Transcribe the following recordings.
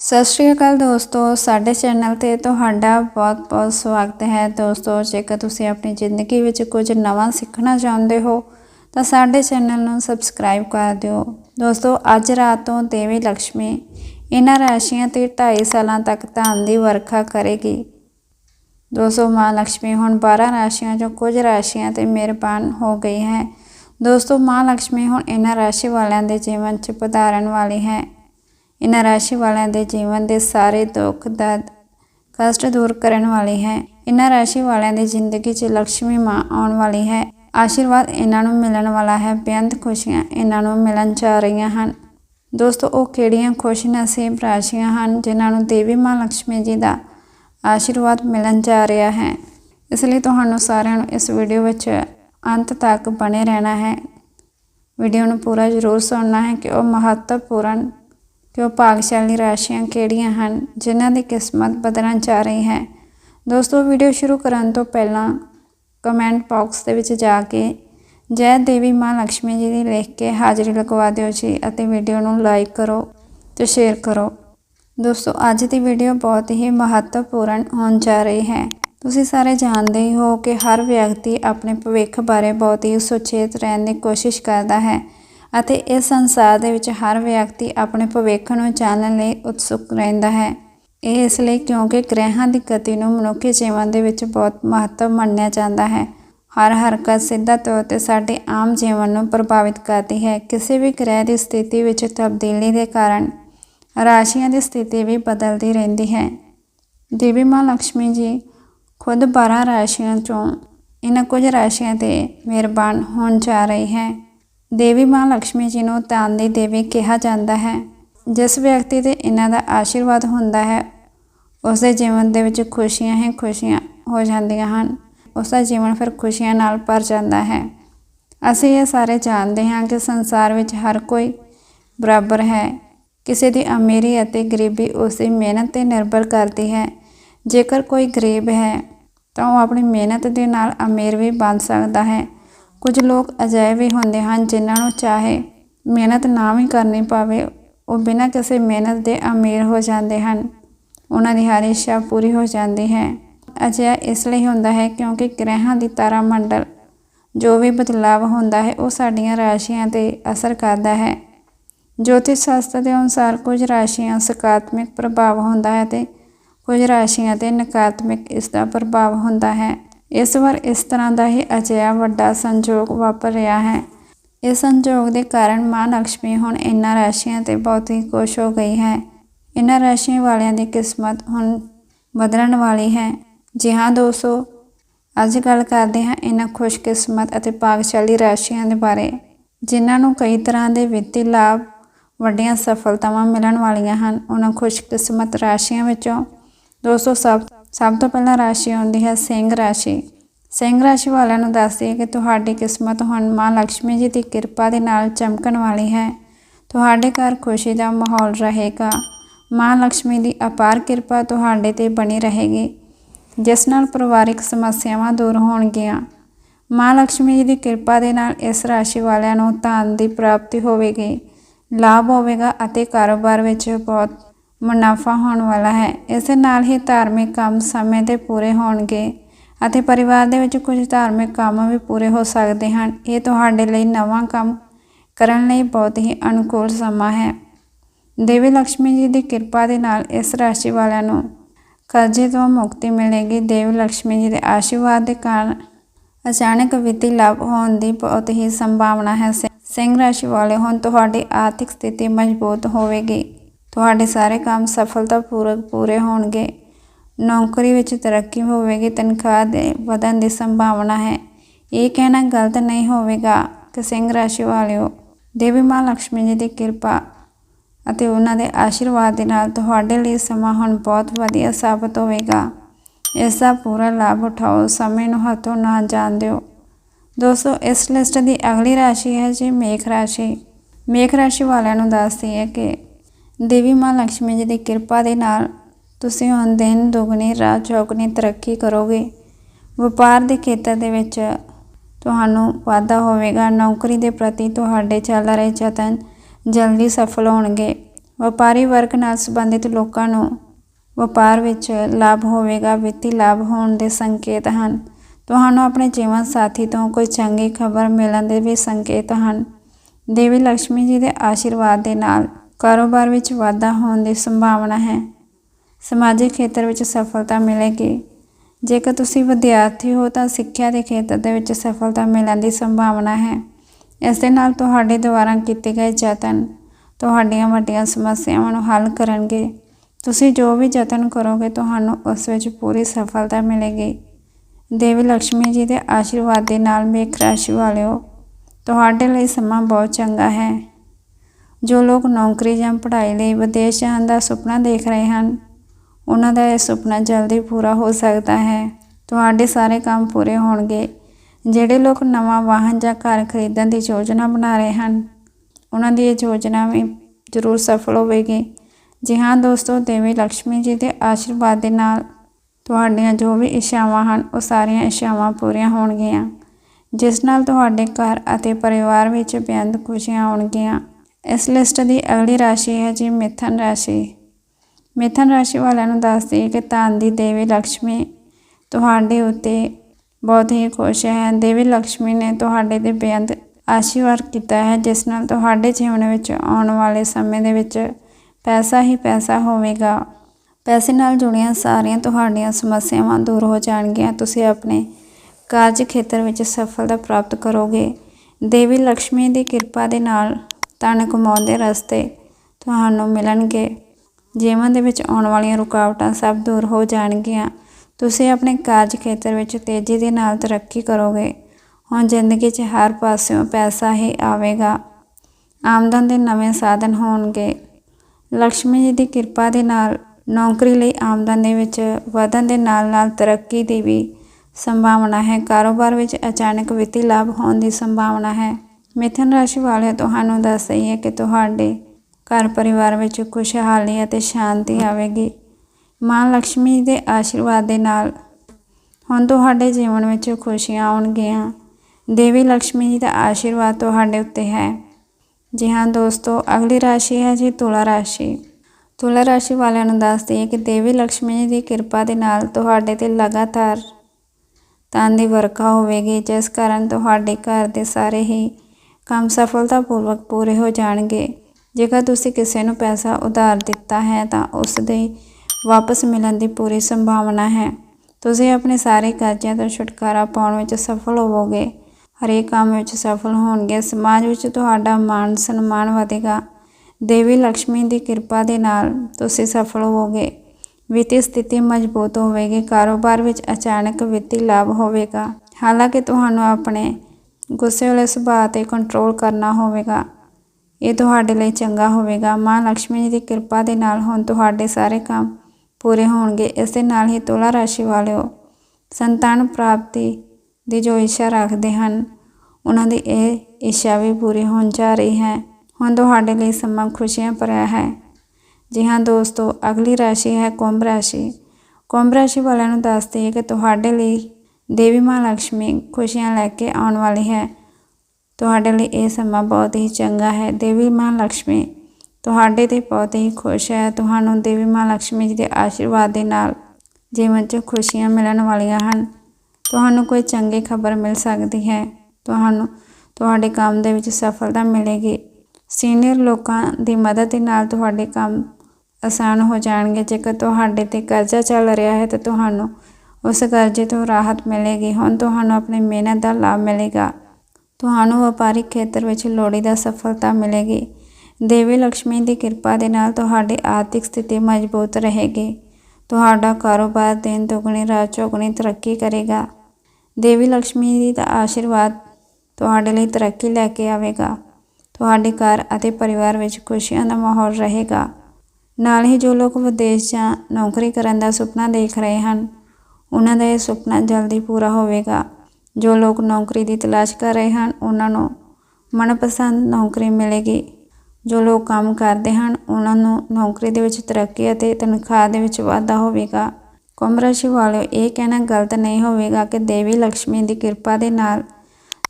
ਸਤਿ ਸ਼੍ਰੀ ਅਕਾਲ ਦੋਸਤੋ, ਸਾਡੇ ਚੈਨਲ ਤੇ ਤੁਹਾਡਾ ਬਹੁਤ-ਬਹੁਤ ਸਵਾਗਤ ਹੈ। ਦੋਸਤੋ, ਜੇਕਰ ਤੁਸੀਂ ਆਪਣੀ ਜ਼ਿੰਦਗੀ ਵਿੱਚ ਕੁਝ ਨਵਾਂ ਸਿੱਖਣਾ ਚਾਹੁੰਦੇ ਹੋ, ਤਾਂ ਸਾਡੇ ਚੈਨਲ ਨੂੰ ਸਬਸਕ੍ਰਾਈਬ ਕਰ ਦਿਓ। ਦੋਸਤੋ, ਅੱਜ ਰਾਤ ਤੋਂ ਦੇਵੀ ਲక్ష్ਮੀ ਇਹਨਾਂ ਰਾਸ਼ੀਆਂ ਤੇ 2.5 ਸਾਲਾਂ ਤੱਕ ਧਨ ਦੀ ਵਰਖਾ ਕਰੇਗੀ। ਦੋਸਤੋ, ਮਾਂ ਲక్ష్ਮੀ ਹੁਣ 12 ਰਾਸ਼ੀਆਂ ਚੋਂ ਕੁਝ ਰਾਸ਼ੀਆਂ ਤੇ ਮਿਹਰਬਾਨ ਹੋ ਗਈ ਹੈ। ਦੋਸਤੋ, ਮਾਂ ਲక్ష్ਮੀ ਹੁਣ ਇਹਨਾਂ ਰਾਸ਼ੀ ਵਾਲਿਆਂ ਦੇ ਜੀਵਨ 'ਚ ਪਧਾਰਨ ਵਾਲੀ ਹੈ। ਇਹਨਾਂ ਰਾਸ਼ੀ ਵਾਲਿਆਂ ਦੇ ਜੀਵਨ ਦੇ ਸਾਰੇ ਦੁੱਖ ਦਾ ਕਸ਼ਟ ਦੂਰ ਕਰਨ ਵਾਲੀ ਹੈ। ਇਹਨਾਂ ਰਾਸ਼ੀ ਵਾਲਿਆਂ ਦੀ ਜ਼ਿੰਦਗੀ 'ਚ ਲక్ష్ਮੀ ਮਾਂ ਆਉਣ ਵਾਲੀ ਹੈ। ਆਸ਼ੀਰਵਾਦ ਇਹਨਾਂ ਨੂੰ ਮਿਲਣ ਵਾਲਾ ਹੈ। ਬੇਅੰਤ ਖੁਸ਼ੀਆਂ ਇਹਨਾਂ ਨੂੰ ਮਿਲਣ ਜਾ ਰਹੀਆਂ ਹਨ। ਦੋਸਤੋ, ਉਹ ਕਿਹੜੀਆਂ ਖੁਸ਼ ਨਸੀਬ ਰਾਸ਼ੀਆਂ ਹਨ ਜਿਨ੍ਹਾਂ ਨੂੰ ਦੇਵੀ ਮਾਂ ਲక్ష్ਮੀ ਜੀ ਦਾ ਆਸ਼ੀਰਵਾਦ ਮਿਲਣ ਜਾ ਰਿਹਾ ਹੈ। ਇਸ ਲਈ ਤੁਹਾਨੂੰ ਸਾਰਿਆਂ ਨੂੰ ਇਸ ਵੀਡੀਓ ਵਿੱਚ ਅੰਤ ਤੱਕ ਬਣੇ ਰਹਿਣਾ ਹੈ। ਵੀਡੀਓ ਨੂੰ ਪੂਰਾ ਜ਼ਰੂਰ ਸੁਣਨਾ ਹੈ ਕਿ ਉਹ ਮਹੱਤਵਪੂਰਨ ਕਿ ਉਹ ਭਾਗਸ਼ਾਲੀ ਰਾਸ਼ੀਆਂ ਕਿਹੜੀਆਂ ਹਨ, ਜਿਨ੍ਹਾਂ ਦੀ ਕਿਸਮਤ ਬਦਲਣ ਜਾ ਰਹੀ ਹੈ? ਦੋਸਤੋ, ਵੀਡੀਓ ਸ਼ੁਰੂ ਕਰਨ ਤੋਂ ਪਹਿਲਾਂ ਕਮੈਂਟ ਬਾਕਸ ਦੇ ਵਿੱਚ ਜਾ ਕੇ ਜੈ ਦੇਵੀ ਮਾਂ ਲక్ష్ਮੀ ਜੀ ਦੀ ਲਿਖ ਕੇ ਹਾਜ਼ਰੀ ਲਗਵਾ ਦਿਓ ਜੀ ਅਤੇ ਵੀਡੀਓ ਨੂੰ ਲਾਈਕ ਕਰੋ ਤੇ ਸ਼ੇਅਰ ਕਰੋ। ਦੋਸਤੋ, ਅੱਜ ਦੀ ਵੀਡੀਓ ਬਹੁਤ ਹੀ ਮਹੱਤਵਪੂਰਨ ਹੋਣ ਜਾ ਰਹੀ ਹੈ। ਤੁਸੀਂ ਸਾਰੇ ਜਾਣਦੇ ਹੀ ਹੋ ਕਿ ਹਰ ਵਿਅਕਤੀ ਆਪਣੇ ਭਵਿੱਖ ਬਾਰੇ ਬਹੁਤ ਹੀ ਸੁਚੇਤ ਰਹਿਣ ਦੀ ਕੋਸ਼ਿਸ਼ ਕਰਦਾ ਹੈ। ਅਤੇ ਇਸ ਸੰਸਾਰ ਦੇ ਵਿੱਚ ਹਰ ਵਿਅਕਤੀ ਆਪਣੇ ਭਵਿੱਖ ਨੂੰ ਜਾਣਨ ਲਈ ਉਤਸੁਕ ਰਹਿੰਦਾ ਹੈ। ਇਹ ਇਸ ਲਈ ਕਿਉਂਕਿ ਗ੍ਰਹਿਾਂ ਦੀ ਗਤੀ ਨੂੰ ਮਨੁੱਖੀ ਜੀਵਨ ਦੇ ਵਿੱਚ ਬਹੁਤ ਮਹੱਤਵ ਮੰਨਿਆ ਜਾਂਦਾ ਹੈ। ਹਰ ਹਰਕਤ ਸਿੱਧਾ ਤੌਰ ਤੇ ਸਾਡੇ ਆਮ ਜੀਵਨ ਨੂੰ ਪ੍ਰਭਾਵਿਤ ਕਰਦੀ ਹੈ। ਕਿਸੇ ਵੀ ਗ੍ਰਹਿ ਦੀ ਸਥਿਤੀ ਵਿੱਚ ਤਬਦੀਲੀ ਦੇ ਕਾਰਨ ਰਾਸ਼ੀਆਂ ਦੀ ਸਥਿਤੀ ਵੀ ਬਦਲਦੀ ਰਹਿੰਦੀ ਹੈ। ਦੇਵੀ ਮਾਂ ਲక్ష్ਮੀ ਜੀ ਖੁਦ 12 ਰਾਸ਼ੀਆਂ ਚੋਂ ਇਹਨਾਂ ਕੁਝ ਰਾਸ਼ੀਆਂ ਤੇ ਮਿਹਰਬਾਨ ਹੋਣ ਜਾ ਰਹੀ ਹੈ। ਦੇਵੀ ਮਾਂ ਲక్ష్ਮੀ ਜੀ ਨੂੰ ਧਨ ਦੀ ਦੇਵੀ ਕਿਹਾ ਜਾਂਦਾ ਹੈ। ਜਿਸ ਵਿਅਕਤੀ ਤੇ ਇਹਨਾਂ ਦਾ ਆਸ਼ੀਰਵਾਦ ਹੁੰਦਾ ਹੈ ਉਸ ਦੇ ਜੀਵਨ ਦੇ ਵਿੱਚ ਖੁਸ਼ੀਆਂ ਹੀ ਖੁਸ਼ੀਆਂ ਹੋ ਜਾਂਦੀਆਂ ਹਨ। ਉਸ ਦਾ ਜੀਵਨ ਫਿਰ ਖੁਸ਼ੀਆਂ ਨਾਲ ਭਰ ਜਾਂਦਾ ਹੈ। ਅਸੀਂ ਇਹ ਸਾਰੇ ਜਾਣਦੇ ਹਾਂ ਕਿ ਸੰਸਾਰ ਵਿੱਚ ਹਰ ਕੋਈ ਬਰਾਬਰ ਹੈ। ਕਿਸੇ ਦੀ ਅਮੀਰੀ ਅਤੇ ਗਰੀਬੀ ਉਸ ਦੀ ਮਿਹਨਤ ਤੇ ਨਿਰਭਰ ਕਰਦੀ ਹੈ। ਜੇਕਰ ਕੋਈ ਗਰੀਬ ਹੈ, ਤਾਂ ਉਹ ਆਪਣੀ ਮਿਹਨਤ ਦੇ ਨਾਲ ਅਮੀਰ ਵੀ ਬਣ ਸਕਦਾ ਹੈ। ਕੁਝ ਲੋਕ ਅਜਿਹੇ ਵੀ ਹੁੰਦੇ ਹਨ ਜਿਨ੍ਹਾਂ ਨੂੰ ਚਾਹੇ ਮਿਹਨਤ ਨਾ ਵੀ ਕਰਨੀ ਪਵੇ, ਉਹ ਬਿਨਾਂ ਕਿਸੇ ਮਿਹਨਤ ਦੇ ਅਮੀਰ ਹੋ ਜਾਂਦੇ ਹਨ। ਉਹਨਾਂ ਦੀ ਹਰ ਇੱਛਾ ਪੂਰੀ ਹੋ ਜਾਂਦੀ ਹੈ। ਅਜਿਹਾ ਇਸ ਲਈ ਹੁੰਦਾ ਹੈ ਕਿਉਂਕਿ ਗ੍ਰਹਿਾਂ ਦੀ ਤਾਰਾ ਮੰਡਲ ਜੋ ਵੀ ਬਦਲਾਵ ਹੁੰਦਾ ਹੈ, ਉਹ ਸਾਡੀਆਂ ਰਾਸ਼ੀਆਂ ਤੇ ਅਸਰ ਕਰਦਾ ਹੈ। ਜੋਤਿਸ਼ ਸ਼ਾਸਤਰ ਦੇ ਅਨੁਸਾਰ ਕੁਝ ਰਾਸ਼ੀਆਂ ਸਕਾਰਾਤਮਕ ਪ੍ਰਭਾਵ ਹੁੰਦਾ ਹੈ ਤੇ ਕੁਝ ਰਾਸ਼ੀਆਂ ਤੇ ਨਕਾਰਾਤਮਕ ਇਸ ਦਾ ਪ੍ਰਭਾਵ ਹੁੰਦਾ ਹੈ। ਇਸ ਵਾਰ ਇਸ ਤਰ੍ਹਾਂ ਦਾ ਹੀ ਅਜਿਹਾ ਵੱਡਾ ਸੰਜੋਗ ਵਾਪਰ ਰਿਹਾ ਹੈ। ਇਸ ਸੰਜੋਗ ਦੇ ਕਾਰਨ ਮਾਂ ਲక్ష్ਮੀ ਹੁਣ ਇਨ੍ਹਾਂ ਰਾਸ਼ੀਆਂ ਤੇ ਬਹੁਤ ਹੀ ਖੁਸ਼ ਹੋ ਗਈ ਹੈ। ਇਨ੍ਹਾਂ ਰਾਸ਼ੀਆਂ ਵਾਲਿਆਂ ਦੀ ਕਿਸਮਤ ਹੁਣ ਬਦਲਣ ਵਾਲੀ ਹੈ। ਜੀ ਹਾਂ ਦੋਸਤੋ, ਅੱਜ ਗੱਲ ਕਰਦੇ ਹਾਂ ਇਹਨਾਂ ਖੁਸ਼ਕਿਸਮਤ ਅਤੇ ਭਾਗਸ਼ਾਲੀ ਰਾਸ਼ੀਆਂ ਦੇ ਬਾਰੇ, ਜਿਨ੍ਹਾਂ ਨੂੰ ਕਈ ਤਰ੍ਹਾਂ ਦੇ ਵਿੱਤੀ ਲਾਭ, ਵੱਡੀਆਂ ਸਫਲਤਾਵਾਂ ਮਿਲਣ ਵਾਲੀਆਂ ਹਨ। ਉਹਨਾਂ ਖੁਸ਼ਕਿਸਮਤ ਰਾਸ਼ੀਆਂ ਵਿੱਚੋਂ ਦੋਸਤੋ ਸਭ ਸਭ ਤੋਂ ਪਹਿਲਾਂ ਰਾਸ਼ੀ ਆਉਂਦੀ ਹੈ ਸਿੰਘ ਰਾਸ਼ੀ। ਸਿੰਘ ਰਾਸ਼ੀ ਵਾਲਿਆਂ ਨੂੰ ਦੱਸਦੀ ਹੈ ਕਿ ਤੁਹਾਡੀ ਕਿਸਮਤ ਹੁਣ ਮਾਂ ਲక్ష్ਮੀ ਜੀ ਦੀ ਕਿਰਪਾ ਦੇ ਨਾਲ ਚਮਕਣ ਵਾਲੀ ਹੈ। ਤੁਹਾਡੇ ਘਰ ਖੁਸ਼ੀ ਦਾ ਮਾਹੌਲ ਰਹੇਗਾ। ਮਾਂ ਲక్ష్ਮੀ ਦੀ ਅਪਾਰ ਕਿਰਪਾ ਤੁਹਾਡੇ ਤੇ ਬਣੀ ਰਹੇਗੀ, ਜਿਸ ਨਾਲ ਪਰਿਵਾਰਿਕ ਸਮੱਸਿਆਵਾਂ ਦੂਰ ਹੋਣਗੀਆਂ। ਮਾਂ ਲక్ష్ਮੀ ਜੀ ਦੀ ਕਿਰਪਾ ਦੇ ਨਾਲ ਇਸ ਰਾਸ਼ੀ ਵਾਲਿਆਂ ਨੂੰ ਧਨ ਦੀ ਪ੍ਰਾਪਤੀ ਹੋਵੇਗੀ, ਲਾਭ ਹੋਵੇਗਾ ਅਤੇ ਕਾਰੋਬਾਰ ਵਿੱਚ ਬਹੁਤ ਮੁਨਾਫਾ ਹੋਣ ਵਾਲਾ ਹੈ। ਇਸ ਨਾਲ ਹੀ ਧਾਰਮਿਕ ਕੰਮ ਸਮੇਂ ਤੇ ਪੂਰੇ ਹੋਣਗੇ ਅਤੇ ਪਰਿਵਾਰ ਦੇ ਵਿੱਚ ਕੁਝ ਧਾਰਮਿਕ ਕੰਮ ਵੀ ਪੂਰੇ ਹੋ ਸਕਦੇ ਹਨ। ਇਹ ਤੁਹਾਡੇ ਲਈ ਨਵਾਂ ਕੰਮ ਕਰਨ ਲਈ ਬਹੁਤ ਹੀ ਅਨੁਕੂਲ ਸਮਾਂ ਹੈ। ਦੇਵੀ ਲక్ష్ਮੀ ਜੀ ਦੀ ਕਿਰਪਾ ਦੇ ਨਾਲ ਇਸ ਰਾਸ਼ੀ ਵਾਲਿਆਂ ਨੂੰ ਕਰਜ਼ੇ ਤੋਂ ਮੁਕਤੀ ਮਿਲੇਗੀ। ਦੇਵੀ ਲక్ష్ਮੀ ਜੀ ਦੇ ਆਸ਼ੀਰਵਾਦ ਦੇ ਕਾਰਨ ਅਚਾਨਕ ਵਿੱਤੀ ਲਾਭ ਹੋਣ ਦੀ ਬਹੁਤ ਹੀ ਸੰਭਾਵਨਾ ਹੈ। ਸਿੰਘ ਰਾਸ਼ੀ ਵਾਲੇ ਹੁਣ ਤੁਹਾਡੀ ਆਰਥਿਕ ਸਥਿਤੀ ਮਜ਼ਬੂਤ ਹੋਵੇਗੀ। ਤੁਹਾਡੇ ਸਾਰੇ ਕੰਮ ਸਫਲਤਾਪੂਰਵਕ ਪੂਰੇ ਹੋਣਗੇ। ਨੌਕਰੀ ਵਿੱਚ ਤਰੱਕੀ ਹੋਵੇਗੀ, ਤਨਖਾਹ ਦੇ ਵਧਣ ਦੀ ਸੰਭਾਵਨਾ ਹੈ। ਇਹ ਕਹਿਣਾ ਗਲਤ ਨਹੀਂ ਹੋਵੇਗਾ ਕਿ ਸਿੰਘ ਰਾਸ਼ੀ ਵਾਲਿਓ। ਦੇਵੀ ਮਾਂ ਲక్ష్ਮੀ ਜੀ ਦੀ ਕਿਰਪਾ ਅਤੇ ਉਹਨਾਂ ਦੇ ਆਸ਼ੀਰਵਾਦ ਦੇ ਨਾਲ ਤੁਹਾਡੇ ਲਈ ਸਮਾਂ ਹੁਣ ਬਹੁਤ ਵਧੀਆ ਸਾਬਤ ਹੋਵੇਗਾ। ਇਸ ਦਾ ਪੂਰਾ ਲਾਭ ਉਠਾਓ, ਸਮੇਂ ਨੂੰ ਹੱਥੋਂ ਨਾ ਜਾਣ ਦਿਓ ਦੋਸਤੋ, ਇਸ ਲਿਸਟ ਦੀ ਅਗਲੀ ਰਾਸ਼ੀ ਹੈ ਜੀ ਮੇਖ ਰਾਸ਼ੀ। ਮੇਖ ਰਾਸ਼ੀ ਵਾਲਿਆਂ ਨੂੰ ਦੱਸਦੀ ਹੈ ਕਿ ਦੇਵੀ ਮਾਂ ਲక్ష్ਮੀ ਜੀ ਦੀ ਕਿਰਪਾ ਦੇ ਨਾਲ ਤੁਸੀਂ ਹੁਣ ਦਿਨ ਦੁਗਣੀ, ਰਾਤ ਚੌਗਣੀ ਤਰੱਕੀ ਕਰੋਗੇ। ਵਪਾਰ ਦੇ ਖੇਤਰ ਦੇ ਵਿੱਚ ਤੁਹਾਨੂੰ ਵਾਧਾ ਹੋਵੇਗਾ। ਨੌਕਰੀ ਦੇ ਪ੍ਰਤੀ ਤੁਹਾਡੇ ਚੱਲ ਰਹੇ ਯਤਨ ਜਲਦੀ ਸਫਲ ਹੋਣਗੇ। ਵਪਾਰੀ ਵਰਗ ਨਾਲ ਸੰਬੰਧਿਤ ਲੋਕਾਂ ਨੂੰ ਵਪਾਰ ਵਿੱਚ ਲਾਭ ਹੋਵੇਗਾ। ਵਿੱਤੀ ਲਾਭ ਹੋਣ ਦੇ ਸੰਕੇਤ ਹਨ। ਤੁਹਾਨੂੰ ਆਪਣੇ ਜੀਵਨ ਸਾਥੀ ਤੋਂ ਕੋਈ ਚੰਗੀ ਖਬਰ ਮਿਲਣ ਦੇ ਵੀ ਸੰਕੇਤ ਹਨ। ਦੇਵੀ ਲక్ష్ਮੀ ਜੀ ਦੇ ਆਸ਼ੀਰਵਾਦ ਦੇ ਨਾਲ ਕਾਰੋਬਾਰ ਵਿੱਚ ਵਾਧਾ ਹੋਣ ਦੀ ਸੰਭਾਵਨਾ ਹੈ। ਸਮਾਜਿਕ ਖੇਤਰ ਵਿੱਚ ਸਫਲਤਾ ਮਿਲੇਗੀ। ਜੇਕਰ ਤੁਸੀਂ ਵਿਦਿਆਰਥੀ ਹੋ ਤਾਂ ਸਿੱਖਿਆ ਦੇ ਖੇਤਰ ਦੇ ਵਿੱਚ ਸਫਲਤਾ ਮਿਲਣ ਦੀ ਸੰਭਾਵਨਾ ਹੈ। ਇਸ ਦੇ ਨਾਲ ਤੁਹਾਡੇ ਦੁਆਰਾ ਕੀਤੇ ਗਏ ਯਤਨ ਤੁਹਾਡੀਆਂ ਵੱਡੀਆਂ ਸਮੱਸਿਆਵਾਂ ਨੂੰ ਹੱਲ ਕਰਨਗੇ। ਤੁਸੀਂ ਜੋ ਵੀ ਯਤਨ ਕਰੋਗੇ, ਤੁਹਾਨੂੰ ਉਸ ਵਿੱਚ ਪੂਰੀ ਸਫਲਤਾ ਮਿਲੇਗੀ। ਦੇਵੀ ਲక్ష్ਮੀ ਜੀ ਦੇ ਆਸ਼ੀਰਵਾਦ ਦੇ ਨਾਲ ਮੇਖ ਰਾਸ਼ੀ ਵਾਲਿਓ, ਤੁਹਾਡੇ ਲਈ ਸਮਾਂ ਬਹੁਤ ਚੰਗਾ ਹੈ। ਜੋ ਲੋਕ ਨੌਕਰੀ ਜਾਂ ਪੜ੍ਹਾਈ ਲਈ ਵਿਦੇਸ਼ ਜਾਣ ਦਾ ਸੁਪਨਾ ਦੇਖ ਰਹੇ ਹਨ, ਉਹਨਾਂ ਦਾ ਇਹ ਸੁਪਨਾ ਜਲਦੀ ਪੂਰਾ ਹੋ ਸਕਦਾ ਹੈ। ਤੁਹਾਡੇ ਸਾਰੇ ਕੰਮ ਪੂਰੇ ਹੋਣਗੇ। ਜਿਹੜੇ ਲੋਕ ਨਵਾਂ ਵਾਹਨ ਜਾਂ ਘਰ ਖਰੀਦਣ ਦੀ ਯੋਜਨਾ ਬਣਾ ਰਹੇ ਹਨ, ਉਹਨਾਂ ਦੀ ਇਹ ਯੋਜਨਾ ਵੀ ਜ਼ਰੂਰ ਸਫਲ ਹੋਵੇਗੀ। ਜੀ ਹਾਂ ਦੋਸਤੋ, ਦੇਵੀ ਲక్ష్ਮੀ ਜੀ ਦੇ ਆਸ਼ੀਰਵਾਦ ਦੇ ਨਾਲ ਤੁਹਾਡੀਆਂ ਜੋ ਵੀ ਇੱਛਾਵਾਂ ਹਨ, ਉਹ ਸਾਰੀਆਂ ਇੱਛਾਵਾਂ ਪੂਰੀਆਂ ਹੋਣਗੀਆਂ। ਜਿਸ ਨਾਲ ਤੁਹਾਡੇ ਘਰ ਅਤੇ ਪਰਿਵਾਰ ਵਿੱਚ ਬੇਅੰਤ ਖੁਸ਼ੀਆਂ ਆਉਣਗੀਆਂ। ਇਸ ਲਿਸਟ ਦੀ ਅਗਲੀ ਰਾਸ਼ੀ ਹੈ ਜੀ ਮਿਥਨ ਰਾਸ਼ੀ। ਮਿਥਨ ਰਾਸ਼ੀ ਵਾਲਿਆਂ ਨੂੰ ਦੱਸਦੀ ਹੈ ਕਿ ਧਨ ਦੀ ਦੇਵੀ ਲక్ష్ਮੀ ਤੁਹਾਡੇ ਉੱਤੇ ਬਹੁਤ ਹੀ ਖੁਸ਼ ਹੈ। ਦੇਵੀ ਲక్ష్ਮੀ ਨੇ ਤੁਹਾਡੇ ਤੇ ਬੇਅੰਤ ਆਸ਼ੀਰਵਾਦ ਕੀਤਾ ਹੈ, ਜਿਸ ਨਾਲ ਤੁਹਾਡੇ ਜੀਵਨ ਵਿੱਚ ਆਉਣ ਵਾਲੇ ਸਮੇਂ ਦੇ ਵਿੱਚ ਪੈਸਾ ਹੀ ਪੈਸਾ ਹੋਵੇਗਾ। ਪੈਸੇ ਨਾਲ ਜੁੜੀਆਂ ਸਾਰੀਆਂ ਤੁਹਾਡੀਆਂ ਸਮੱਸਿਆਵਾਂ ਦੂਰ ਹੋ ਜਾਣਗੀਆਂ। ਤੁਸੀਂ ਆਪਣੇ ਕਾਰਜ ਖੇਤਰ ਵਿੱਚ ਸਫਲਤਾ ਪ੍ਰਾਪਤ ਕਰੋਗੇ। ਦੇਵੀ ਲక్ష్ਮੀ ਦੀ ਕਿਰਪਾ ਦੇ ਨਾਲ ਧਨ ਕਮਾਉਣ ਦੇ ਰਸਤੇ ਤੁਹਾਨੂੰ ਮਿਲਣਗੇ। ਜੀਵਨ ਦੇ ਵਿੱਚ ਆਉਣ ਵਾਲੀਆਂ ਰੁਕਾਵਟਾਂ ਸਭ ਦੂਰ ਹੋ ਜਾਣਗੀਆਂ। ਤੁਸੀਂ ਆਪਣੇ ਕਾਰਜ ਖੇਤਰ ਵਿੱਚ ਤੇਜ਼ੀ ਦੇ ਨਾਲ ਤਰੱਕੀ ਕਰੋਗੇ। ਹੁਣ ਜ਼ਿੰਦਗੀ 'ਚ ਹਰ ਪਾਸਿਓਂ ਪੈਸਾ ਹੀ ਆਵੇਗਾ। ਆਮਦਨ ਦੇ ਨਵੇਂ ਸਾਧਨ ਹੋਣਗੇ। ਲక్ష్ਮੀ ਜੀ ਦੀ ਕਿਰਪਾ ਦੇ ਨਾਲ ਨੌਕਰੀ ਲਈ ਆਮਦਨ ਦੇ ਵਿੱਚ ਵਧਣ ਦੇ ਨਾਲ ਨਾਲ ਤਰੱਕੀ ਦੀ ਵੀ ਸੰਭਾਵਨਾ ਹੈ। ਕਾਰੋਬਾਰ ਵਿੱਚ ਅਚਾਨਕ ਵਿੱਤੀ ਲਾਭ ਹੋਣ ਦੀ ਸੰਭਾਵਨਾ ਹੈ। ਮਿਥਨ ਰਾਸ਼ੀ ਵਾਲਿਓ ਤੁਹਾਨੂੰ ਦੱਸ ਰਹੀ ਹੈ ਕਿ ਤੁਹਾਡੇ ਘਰ ਪਰਿਵਾਰ ਵਿੱਚ ਖੁਸ਼ਹਾਲੀ ਅਤੇ ਸ਼ਾਂਤੀ ਆਵੇਗੀ। ਮਾਂ ਲక్ష్ਮੀ ਦੇ ਆਸ਼ੀਰਵਾਦ ਦੇ ਨਾਲ ਹੁਣ ਤੁਹਾਡੇ ਜੀਵਨ ਵਿੱਚ ਖੁਸ਼ੀਆਂ ਆਉਣਗੀਆਂ। ਦੇਵੀ ਲక్ష్ਮੀ ਜੀ ਦਾ ਆਸ਼ੀਰਵਾਦ ਤੁਹਾਡੇ ਉੱਤੇ ਹੈ। ਜੀ ਹਾਂ ਦੋਸਤੋ, ਅਗਲੀ ਰਾਸ਼ੀ ਹੈ ਜੀ ਤੁਲਾ ਰਾਸ਼ੀ। ਤੁਲਾ ਰਾਸ਼ੀ ਵਾਲਿਆਂ ਨੂੰ ਦੱਸਦੀ ਹੈ ਕਿ ਦੇਵੀ ਲక్ష్ਮੀ ਜੀ ਦੀ ਕਿਰਪਾ ਦੇ ਨਾਲ ਤੁਹਾਡੇ ਤੇ ਲਗਾਤਾਰ ਤਾਂ ਦੀ ਵਰਖਾ ਹੋਵੇਗੀ, ਜਿਸ ਕਾਰਨ ਤੁਹਾਡੇ ਘਰ ਦੇ ਸਾਰੇ ਹੀ ਕੰਮ ਸਫਲਤਾਪੂਰਵਕ ਪੂਰੇ ਹੋ ਜਾਣਗੇ। ਜੇਕਰ ਤੁਸੀਂ ਕਿਸੇ ਨੂੰ ਪੈਸਾ ਉਧਾਰ ਦਿੱਤਾ ਹੈ, ਤਾਂ ਉਸ ਦੇ ਵਾਪਸ ਮਿਲਣ ਦੀ ਪੂਰੀ ਸੰਭਾਵਨਾ ਹੈ। ਤੁਸੀਂ ਆਪਣੇ ਸਾਰੇ ਕਰਜ਼ਿਆਂ ਤੋਂ ਛੁਟਕਾਰਾ ਪਾਉਣ ਵਿੱਚ ਸਫਲ ਹੋਵੋਗੇ। ਹਰੇਕ ਕੰਮ ਵਿੱਚ ਸਫਲ ਹੋਣਗੇ। ਸਮਾਜ ਵਿੱਚ ਤੁਹਾਡਾ ਮਾਣ ਸਨਮਾਨ ਵਧੇਗਾ। ਦੇਵੀ ਲక్ష్ਮੀ ਦੀ ਕਿਰਪਾ ਦੇ ਨਾਲ ਤੁਸੀਂ ਸਫਲ ਹੋਵੋਗੇ। ਵਿੱਤੀ ਸਥਿਤੀ ਮਜ਼ਬੂਤ ਹੋਵੇਗੀ। ਕਾਰੋਬਾਰ ਵਿੱਚ ਅਚਾਨਕ ਵਿੱਤੀ ਲਾਭ ਹੋਵੇਗਾ। ਹਾਲਾਂਕਿ ਤੁਹਾਨੂੰ ਆਪਣੇ ਗੁੱਸੇ ਵਾਲੇ ਸੁਭਾਅ ਤੇ ਕੰਟਰੋਲ ਕਰਨਾ ਹੋਵੇਗਾ। ਇਹ ਤੁਹਾਡੇ ਲਈ ਚੰਗਾ ਹੋਵੇਗਾ। ਮਾਂ ਲక్ష్ਮੀ ਜੀ ਦੀ ਕਿਰਪਾ ਦੇ ਨਾਲ ਹੁਣ ਤੁਹਾਡੇ ਸਾਰੇ ਕੰਮ ਪੂਰੇ ਹੋਣਗੇ। ਇਸ ਦੇ ਨਾਲ ਹੀ ਤੁਲਾ ਰਾਸ਼ੀ ਵਾਲਿਓ ਸੰਤਾਨ ਪ੍ਰਾਪਤੀ ਦੀ ਜੋ ਇੱਛਾ ਰੱਖਦੇ ਹਨ, ਉਹਨਾਂ ਦੀ ਇਹ ਇੱਛਾ ਵੀ ਪੂਰੀ ਹੋਣ ਜਾ ਰਹੀ ਹੈ। ਹੁਣ ਤੁਹਾਡੇ ਲਈ ਸਮਾਂ ਖੁਸ਼ੀਆਂ ਭਰਿਆ ਹੈ। ਜੀ ਹਾਂ ਦੋਸਤੋ, ਅਗਲੀ ਰਾਸ਼ੀ ਹੈ ਕੁੰਭ ਰਾਸ਼ੀ। ਕੁੰਭ ਰਾਸ਼ੀ ਵਾਲਿਆਂ ਨੂੰ ਦੱਸਦੀ ਹੈ ਕਿ ਤੁਹਾਡੇ ਲਈ ਦੇਵੀ ਮਾਂ ਲక్ష్ਮੀ ਖੁਸ਼ੀਆਂ ਲੈ ਕੇ ਆਉਣ ਵਾਲੀ ਹੈ। ਤੁਹਾਡੇ ਲਈ ਇਹ ਸਮਾਂ ਬਹੁਤ ਹੀ ਚੰਗਾ ਹੈ। ਦੇਵੀ ਮਾਂ ਲక్ష్ਮੀ ਤੁਹਾਡੇ ਤੇ ਬਹੁਤ ਹੀ ਖੁਸ਼ ਹੈ। ਤੁਹਾਨੂੰ ਦੇਵੀ ਮਾਂ ਲక్ష్ਮੀ ਜੀ ਦੇ ਆਸ਼ੀਰਵਾਦ ਦੇ ਨਾਲ ਜੀਵਨ 'ਚ ਖੁਸ਼ੀਆਂ ਮਿਲਣ ਵਾਲੀਆਂ ਹਨ। ਤੁਹਾਨੂੰ ਕੋਈ ਚੰਗੀ ਖਬਰ ਮਿਲ ਸਕਦੀ ਹੈ। ਤੁਹਾਨੂੰ ਤੁਹਾਡੇ ਕੰਮ ਦੇ ਵਿੱਚ ਸਫਲਤਾ ਮਿਲੇਗੀ। ਸੀਨੀਅਰ ਲੋਕਾਂ ਦੀ ਮਦਦ ਦੇ ਨਾਲ ਤੁਹਾਡੇ ਕੰਮ ਆਸਾਨ ਹੋ ਜਾਣਗੇ। ਜੇਕਰ ਤੁਹਾਡੇ ਤੇ ਕਰਜ਼ਾ ਚੱਲ ਰਿਹਾ ਹੈ ਤਾਂ ਤੁਹਾਨੂੰ ਉਸ ਕਰਜ਼ੇ ਤੋਂ ਰਾਹਤ ਮਿਲੇਗੀ, ਹੁਣ ਤੁਹਾਨੂੰ ਆਪਣੀ ਮਿਹਨਤ ਦਾ ਲਾਭ ਮਿਲੇਗਾ। ਤੁਹਾਨੂੰ ਵਪਾਰਿਕ ਖੇਤਰ ਵਿੱਚ ਲੋੜੀਂਦਾ ਸਫਲਤਾ ਮਿਲੇਗੀ। ਦੇਵੀ ਲక్ష్ਮੀ ਦੀ ਕਿਰਪਾ ਦੇ ਨਾਲ ਤੁਹਾਡੀ ਆਰਥਿਕ ਸਥਿਤੀ ਮਜ਼ਬੂਤ ਰਹੇਗੀ। ਤੁਹਾਡਾ ਕਾਰੋਬਾਰ ਦਿਨ ਦੁਗਣੀ, ਰਾਤ ਚੌਗਣੀ ਤਰੱਕੀ ਕਰੇਗਾ। ਦੇਵੀ ਲక్ష్ਮੀ ਦੀ ਦਾ ਆਸ਼ੀਰਵਾਦ ਤੁਹਾਡੇ ਲਈ ਤਰੱਕੀ ਲੈ ਕੇ ਆਵੇਗਾ। ਤੁਹਾਡੇ ਘਰ ਅਤੇ ਪਰਿਵਾਰ ਵਿੱਚ ਖੁਸ਼ੀਆਂ ਦਾ ਮਾਹੌਲ ਰਹੇਗਾ। ਨਾਲ ਹੀ ਜੋ ਲੋਕ ਵਿਦੇਸ਼ ਜਾਂ ਨੌਕਰੀ ਕਰਨ ਦਾ ਸੁਪਨਾ ਦੇਖ ਰਹੇ ਹਨ ਉਹਨਾਂ ਦਾ ਇਹ ਸੁਪਨਾ ਜਲਦੀ ਪੂਰਾ ਹੋਵੇਗਾ। ਜੋ ਲੋਕ ਨੌਕਰੀ ਦੀ ਤਲਾਸ਼ ਕਰ ਰਹੇ ਹਨ, ਉਹਨਾਂ ਨੂੰ ਮਨਪਸੰਦ ਨੌਕਰੀ ਮਿਲੇਗੀ। ਜੋ ਲੋਕ ਕੰਮ ਕਰਦੇ ਹਨ, ਉਹਨਾਂ ਨੂੰ ਨੌਕਰੀ ਦੇ ਵਿੱਚ ਤਰੱਕੀ ਅਤੇ ਤਨਖਾਹ ਦੇ ਵਿੱਚ ਵਾਧਾ ਹੋਵੇਗਾ। ਕੁੰਭ ਰਾਸ਼ੀ ਵਾਲਿਓ, ਇਹ ਕਹਿਣਾ ਗਲਤ ਨਹੀਂ ਹੋਵੇਗਾ ਕਿ ਦੇਵੀ ਲక్ష్ਮੀ ਦੀ ਕਿਰਪਾ ਦੇ ਨਾਲ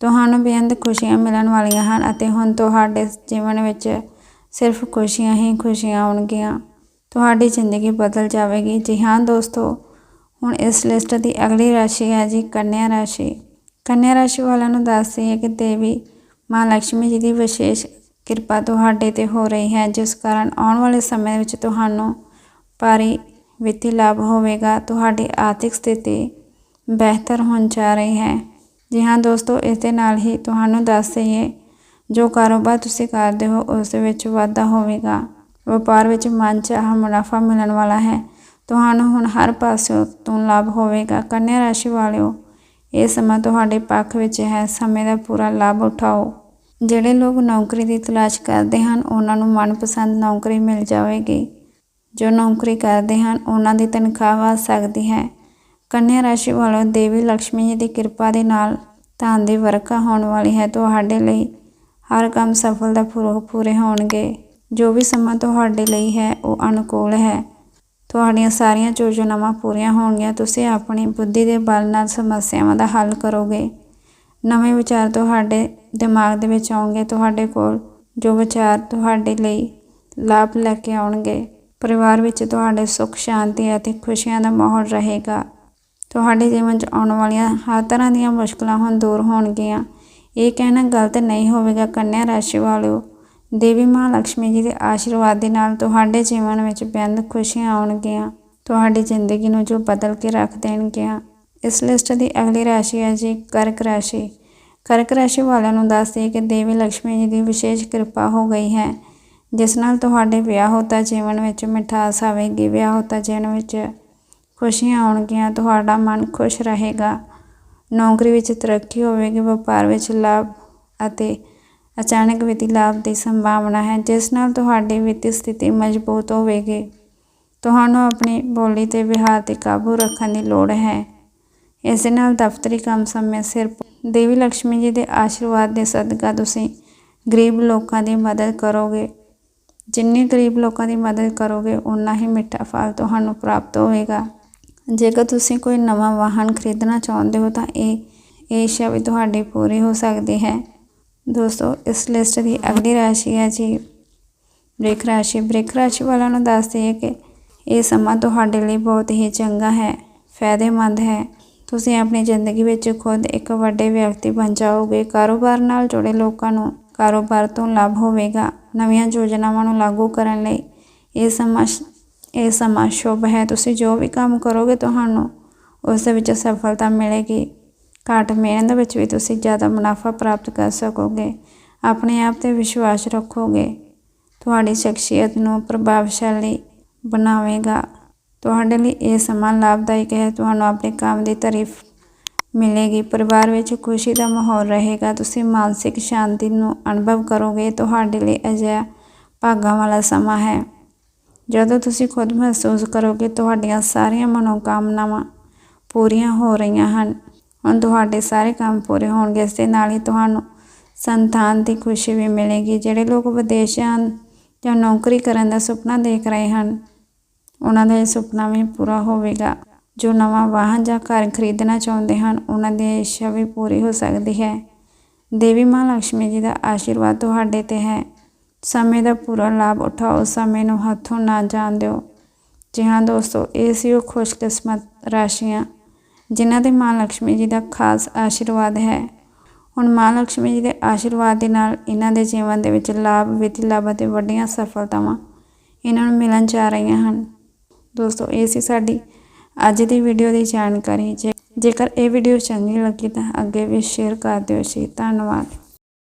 ਤੁਹਾਨੂੰ ਬੇਅੰਤ ਖੁਸ਼ੀਆਂ ਮਿਲਣ ਵਾਲੀਆਂ ਹਨ ਅਤੇ ਹੁਣ ਤੁਹਾਡੇ ਜੀਵਨ ਵਿੱਚ ਸਿਰਫ ਖੁਸ਼ੀਆਂ ਹੀ ਖੁਸ਼ੀਆਂ ਆਉਣਗੀਆਂ। ਤੁਹਾਡੀ ਜ਼ਿੰਦਗੀ ਬਦਲ ਜਾਵੇਗੀ। ਜੀ ਹਾਂ ਦੋਸਤੋ ਹੁਣ ਇਸ ਲਿਸਟ ਦੀ ਅਗਲੀ ਰਾਸ਼ੀ ਹੈ ਜੀ ਕੰਨਿਆ ਰਾਸ਼ੀ। ਕੰਨਿਆ ਰਾਸ਼ੀ ਵਾਲਿਆਂ ਨੂੰ ਦੱਸਦੀ ਹੈ ਕਿ ਦੇਵੀ ਮਾਂ ਲక్ష్ਮੀ ਜੀ ਦੀ ਵਿਸ਼ੇਸ਼ ਕਿਰਪਾ ਤੁਹਾਡੇ ਤੇ ਹੋ ਰਹੀ ਹੈ, ਜਿਸ ਕਾਰਨ ਆਉਣ ਵਾਲੇ ਸਮੇਂ ਵਿੱਚ ਤੁਹਾਨੂੰ ਭਾਰੀ ਵਿੱਤੀ ਲਾਭ ਹੋਵੇਗਾ। ਤੁਹਾਡੀ ਆਰਥਿਕ ਸਥਿਤੀ ਬਿਹਤਰ ਹੋਣ ਜਾ ਰਹੀ ਹੈ। ਜੀ ਹਾਂ ਦੋਸਤੋ, ਇਸ ਦੇ ਨਾਲ ਹੀ ਤੁਹਾਨੂੰ ਦੱਸ ਦਈਏ, ਜੋ ਕਾਰੋਬਾਰ ਤੁਸੀਂ ਕਰਦੇ ਹੋ ਉਸ ਵਿੱਚ ਵਾਧਾ ਹੋਵੇਗਾ। ਵਪਾਰ ਵਿੱਚ ਮਨਚਾਹਾ ਮੁਨਾਫਾ ਮਿਲਣ ਵਾਲਾ ਹੈ। ਤੁਹਾਨੂੰ ਹੁਣ ਹਰ ਪਾਸਿਓਂ ਤੋਂ ਲਾਭ ਹੋਵੇਗਾ। ਕੰਨਿਆ ਰਾਸ਼ੀ ਵਾਲਿਓ, ਇਹ ਸਮਾਂ ਤੁਹਾਡੇ ਪੱਖ ਵਿੱਚ ਹੈ। ਸਮੇਂ ਦਾ ਪੂਰਾ ਲਾਭ ਉਠਾਓ। ਜਿਹੜੇ ਲੋਕ ਨੌਕਰੀ ਦੀ ਤਲਾਸ਼ ਕਰਦੇ ਹਨ, ਉਹਨਾਂ ਨੂੰ ਮਨਪਸੰਦ ਨੌਕਰੀ ਮਿਲ ਜਾਵੇਗੀ। ਜੋ ਨੌਕਰੀ ਕਰਦੇ ਹਨ, ਉਹਨਾਂ ਦੀ ਤਨਖਾਹ ਵਧ ਸਕਦੀ ਹੈ। ਕੰਨਿਆ ਰਾਸ਼ੀ ਵਾਲਿਓ, ਦੇਵੀ ਲక్ష్ਮੀ ਜੀ ਦੀ ਕਿਰਪਾ ਦੇ ਨਾਲ ਧਨ ਦੀ ਵਰਖਾ ਹੋਣ ਵਾਲੀ ਹੈ। ਤੁਹਾਡੇ ਲਈ ਹਰ ਕੰਮ ਸਫਲਤਾਪੂਰਵਕ ਪੂਰੇ ਹੋਣਗੇ। ਜੋ ਵੀ ਸਮਾਂ ਤੁਹਾਡੇ ਲਈ ਹੈ, ਉਹ ਅਨੁਕੂਲ ਹੈ। ਤੁਹਾਡੀਆਂ ਸਾਰੀਆਂ ਯੋਜਨਾਵਾਂ ਪੂਰੀਆਂ ਹੋਣਗੀਆਂ, ਤੁਸੀਂ ਆਪਣੀ ਬੁੱਧੀ ਦੇ ਬਲ ਨਾਲ ਸਮੱਸਿਆਵਾਂ ਦਾ ਹੱਲ ਕਰੋਗੇ। ਨਵੇਂ ਵਿਚਾਰ ਤੁਹਾਡੇ ਦਿਮਾਗ ਦੇ ਵਿੱਚ ਆਉਣਗੇ, ਤੁਹਾਡੇ ਕੋਲ ਜੋ ਵਿਚਾਰ ਤੁਹਾਡੇ ਲਈ ਲਾਭ ਲੈ ਕੇ ਆਉਣਗੇ। ਪਰਿਵਾਰ ਵਿੱਚ ਤੁਹਾਡੇ ਸੁੱਖ, ਸ਼ਾਂਤੀ ਅਤੇ ਖੁਸ਼ੀਆਂ ਦਾ ਮਾਹੌਲ ਰਹੇਗਾ। ਤੁਹਾਡੇ ਜੀਵਨ 'ਚ ਆਉਣ ਵਾਲੀਆਂ ਹਰ ਤਰ੍ਹਾਂ ਦੀਆਂ ਮੁਸ਼ਕਲਾਂ ਹੁਣ ਦੂਰ ਹੋਣਗੀਆਂ। ਇਹ ਕਹਿਣਾ ਗਲਤ ਨਹੀਂ ਹੋਵੇਗਾ, ਕੰਨਿਆ ਰਾਸ਼ੀ ਵਾਲਿਓ। ਦੇਵੀ ਮਾਂ ਲక్ష్ਮੀ ਜੀ ਦੇ ਆਸ਼ੀਰਵਾਦ ਦੇ ਨਾਲ ਤੁਹਾਡੇ ਜੀਵਨ ਵਿੱਚ ਬੇਅੰਤ ਖੁਸ਼ੀਆਂ ਆਉਣਗੀਆਂ। ਤੁਹਾਡੀ ਜ਼ਿੰਦਗੀ ਨੂੰ ਜੋ ਬਦਲ ਕੇ ਰੱਖ ਦੇਣਗੀਆਂ। ਇਸ ਲਿਸਟ ਦੀ ਅਗਲੀ ਰਾਸ਼ੀ ਹੈ ਜੀ ਕਰਕ ਰਾਸ਼ੀ। ਕਰਕ ਰਾਸ਼ੀ ਵਾਲਿਆਂ ਨੂੰ ਦੱਸ ਦਈਏ ਕਿ ਦੇਵੀ ਲక్ష్ਮੀ ਜੀ ਦੀ ਵਿਸ਼ੇਸ਼ ਕਿਰਪਾ ਹੋ ਗਈ ਹੈ, ਜਿਸ ਨਾਲ ਤੁਹਾਡੇ ਵਿਆਹ ਹੋਤਾ ਜੀਵਨ ਵਿੱਚ ਮਿਠਾਸ ਆਵੇਗੀ, ਵਿਆਹ ਹੋਤਾ ਜੀਵਨ ਵਿੱਚ ਖੁਸ਼ੀਆਂ ਆਉਣਗੀਆਂ, ਤੁਹਾਡਾ ਮਨ ਖੁਸ਼ ਰਹੇਗਾ। ਨੌਕਰੀ ਵਿੱਚ ਤਰੱਕੀ ਹੋਵੇਗੀ, ਵਪਾਰ ਵਿੱਚ ਲਾਭ ਅਤੇ ਅਚਾਨਕ ਵਿੱਤੀ ਲਾਭ ਦੀ ਸੰਭਾਵਨਾ ਹੈ, ਜਿਸ ਨਾਲ ਤੁਹਾਡੀ ਵਿੱਤੀ ਸਥਿਤੀ ਮਜ਼ਬੂਤ ਹੋਵੇਗੀ। ਤੁਹਾਨੂੰ ਆਪਣੀ ਬੋਲੀ ਤੇ ਵਿਹਾਰ ਤੇ ਕਾਬੂ ਰੱਖਣ ਦੀ ਲੋੜ ਹੈ। ਇਸ ਦੇ ਨਾਲ ਦਫ਼ਤਰੀ ਕੰਮ ਸਮੇਂ ਸਿਰ ਦੇਵੀ ਲక్ష్ਮੀ ਜੀ ਦੇ ਆਸ਼ੀਰਵਾਦ ਦੇ ਸਦਕਾ ਤੁਸੀਂ ਗਰੀਬ ਲੋਕਾਂ ਦੀ ਮਦਦ ਕਰੋਗੇ। ਜਿੰਨੀ ਗਰੀਬ ਲੋਕਾਂ ਦੀ ਮਦਦ ਕਰੋਗੇ ਉਨਾ ਹੀ ਮਿੱਠਾ ਫਲ ਤੁਹਾਨੂੰ ਪ੍ਰਾਪਤ ਹੋਵੇਗਾ। ਜੇਕਰ ਤੁਸੀਂ ਕੋਈ ਨਵਾਂ ਵਾਹਨ ਖਰੀਦਣਾ ਚਾਹੁੰਦੇ ਹੋ, ਤਾਂ ਇਹ ਇਹ ਇੱਛਾ ਵੀ ਤੁਹਾਡੀ ਪੂਰੀ ਹੋ ਸਕਦੀ ਹੈ। ਦੋਸਤੋ, ਇਸ ਲਿਸਟ ਦੀ ਅਗਲੀ ਰਾਸ਼ੀ ਹੈ ਜੀ ਬ੍ਰਿਕ ਰਾਸ਼ੀ। ਬ੍ਰਿਕ ਰਾਸ਼ੀ ਵਾਲਿਆਂ ਨੂੰ ਦੱਸ ਹੈ ਕਿ ਇਹ ਸਮਾਂ ਤੁਹਾਡੇ ਲਈ ਬਹੁਤ ਹੀ ਚੰਗਾ ਹੈ, ਫਾਇਦੇਮੰਦ ਹੈ। ਤੁਸੀਂ ਆਪਣੀ ਜ਼ਿੰਦਗੀ ਵਿੱਚ ਖੁਦ ਇੱਕ ਵੱਡੇ ਵਿਅਕਤੀ ਬਣ ਜਾਓਗੇ। ਕਾਰੋਬਾਰ ਨਾਲ ਜੁੜੇ ਲੋਕਾਂ ਨੂੰ ਕਾਰੋਬਾਰ ਤੋਂ ਲਾਭ ਹੋਵੇਗਾ। ਨਵੀਆਂ ਯੋਜਨਾਵਾਂ ਨੂੰ ਲਾਗੂ ਕਰਨ ਲਈ ਇਹ ਸਮਾਂ ਇਹ ਸਮਾਂ ਸ਼ੁਭ ਹੈ। ਤੁਸੀਂ ਜੋ ਵੀ ਕੰਮ ਕਰੋਗੇ, ਤੁਹਾਨੂੰ ਉਸ ਦੇ ਵਿੱਚ ਸਫਲਤਾ ਮਿਲੇਗੀ। ਘੱਟ ਮਿਹਨਤ ਵਿੱਚ ਵੀ ਤੁਸੀਂ ਜ਼ਿਆਦਾ ਮੁਨਾਫਾ ਪ੍ਰਾਪਤ ਕਰ ਸਕੋਗੇ, ਆਪਣੇ ਆਪ ਤੇ ਵਿਸ਼ਵਾਸ ਰੱਖੋਗੇ। ਤੁਹਾਡੀ ਸ਼ਖਸੀਅਤ ਨੂੰ ਪ੍ਰਭਾਵਸ਼ਾਲੀ ਬਣਾਵੇਗਾ। ਤੁਹਾਡੇ ਲਈ ਇਹ ਸਮਾਂ ਲਾਭਦਾਇਕ ਹੈ। ਤੁਹਾਨੂੰ ਆਪਣੇ ਕੰਮ ਦੀ ਤਾਰੀਫ ਮਿਲੇਗੀ। ਪਰਿਵਾਰ ਵਿੱਚ ਖੁਸ਼ੀ ਦਾ ਮਾਹੌਲ ਰਹੇਗਾ। ਤੁਸੀਂ ਮਾਨਸਿਕ ਸ਼ਾਂਤੀ ਨੂੰ ਅਨੁਭਵ ਕਰੋਗੇ। ਤੁਹਾਡੇ ਲਈ ਅਜਿਹਾ ਭਾਗਾਂ ਵਾਲਾ ਸਮਾਂ ਹੈ। ਜਦੋਂ ਤੁਸੀਂ ਖੁਦ ਮਹਿਸੂਸ ਕਰੋਗੇ, ਤੁਹਾਡੀਆਂ ਸਾਰੀਆਂ ਮਨੋਕਾਮਨਾਵਾਂ ਪੂਰੀਆਂ ਹੋ ਰਹੀਆਂ ਹਨ। ਹੁਣ ਤੁਹਾਡੇ ਸਾਰੇ ਕੰਮ ਪੂਰੇ ਹੋਣਗੇ, ਇਸ ਦੇ ਨਾਲ ਹੀ ਤੁਹਾਨੂੰ ਸੰਤਾਨ ਦੀ ਖੁਸ਼ੀ ਵੀ ਮਿਲੇਗੀ। ਜਿਹੜੇ ਲੋਕ ਵਿਦੇਸ਼ਾਂ ਜਾਂ ਨੌਕਰੀ ਕਰਨ ਦਾ ਸੁਪਨਾ ਦੇਖ ਰਹੇ ਹਨ, ਉਹਨਾਂ ਦਾ ਇਹ ਸੁਪਨਾ ਵੀ ਪੂਰਾ ਹੋਵੇਗਾ। ਜੋ ਨਵਾਂ ਵਾਹਨ ਜਾਂ ਘਰ ਖਰੀਦਣਾ ਚਾਹੁੰਦੇ ਹਨ, ਉਹਨਾਂ ਦੀ ਇੱਛਾ ਵੀ ਪੂਰੀ ਹੋ ਸਕਦੀ ਹੈ। ਦੇਵੀ ਮਾਂ ਲక్ష్ਮੀ ਜੀ ਦਾ ਆਸ਼ੀਰਵਾਦ ਤੁਹਾਡੇ ਤੇ ਹੈ। ਸਮੇਂ ਦਾ ਪੂਰਾ ਲਾਭ ਉਠਾਓ, ਸਮੇਂ ਨੂੰ ਹੱਥੋਂ ਨਾ ਜਾਣ ਦਿਓ। ਜੀ ਹਾਂ ਦੋਸਤੋ, ਇਹ ਸੀ ਉਹ ਖੁਸ਼ਕਿਸਮਤ ਰਾਸ਼ੀਆਂ। ਜਿਨ੍ਹਾਂ ਦੇ ਮਾਂ ਲక్ష్ਮੀ ਜੀ ਦਾ ਖਾਸ ਆਸ਼ੀਰਵਾਦ ਹੈ। ਹੁਣ ਮਾਂ ਲక్ష్ਮੀ ਜੀ ਦੇ ਆਸ਼ੀਰਵਾਦ ਦੇ ਨਾਲ ਇਹਨਾਂ ਦੇ ਜੀਵਨ ਦੇ ਵਿੱਚ ਲਾਭ ਵਿਧੀ ਲਾਭ ਅਤੇ ਵੱਡੀਆਂ ਸਫਲਤਾਵਾਂ ਇਹਨਾਂ ਨੂੰ ਮਿਲਣ ਜਾ ਰਹੀਆਂ ਹਨ। ਦੋਸਤੋ, ਇਹ ਸੀ ਸਾਡੀ ਅੱਜ ਦੀ ਵੀਡੀਓ ਦੀ ਜਾਣਕਾਰੀ। ਜੇਕਰ ਇਹ ਵੀਡੀਓ ਚੰਗੀ ਲੱਗੀ ਤਾਂ ਅੱਗੇ ਵੀ ਸ਼ੇਅਰ ਕਰ ਦਿਓ। ਜੀ, ਧੰਨਵਾਦ।